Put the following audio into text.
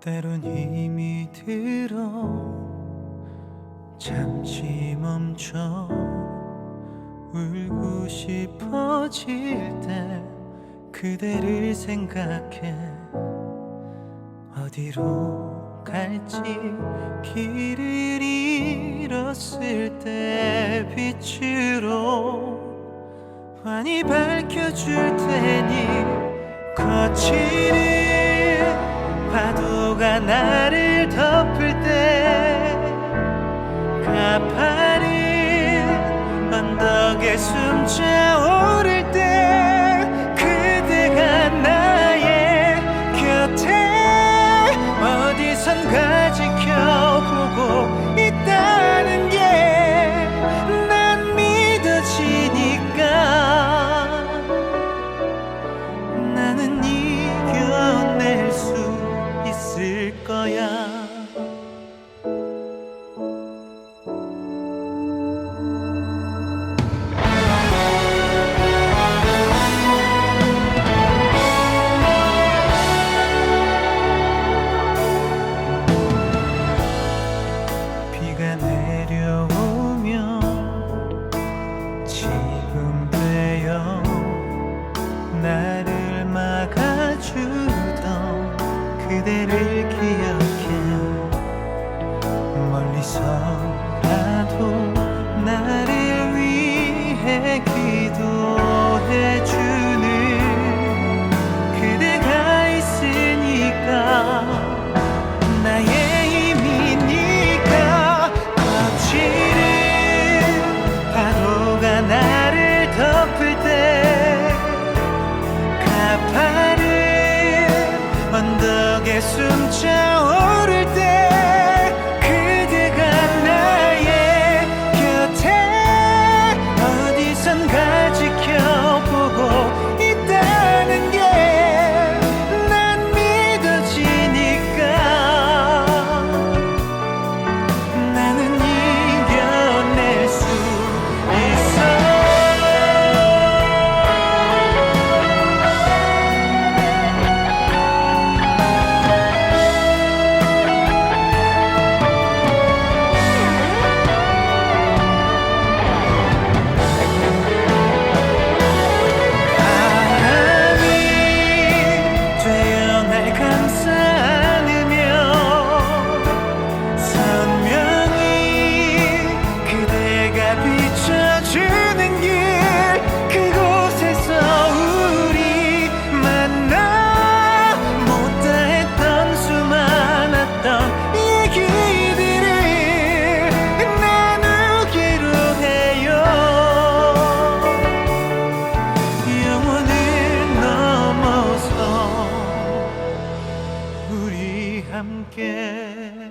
때론 힘이 들어 잠시 멈춰 울고 싶어질 때 그대를 생각해 어디로 갈지 길을 잃었을 때 빛으로 환히 밝혀줄 테니 파도가 나를 덮을 때 가파른 언덕에 숨차 우리 함께.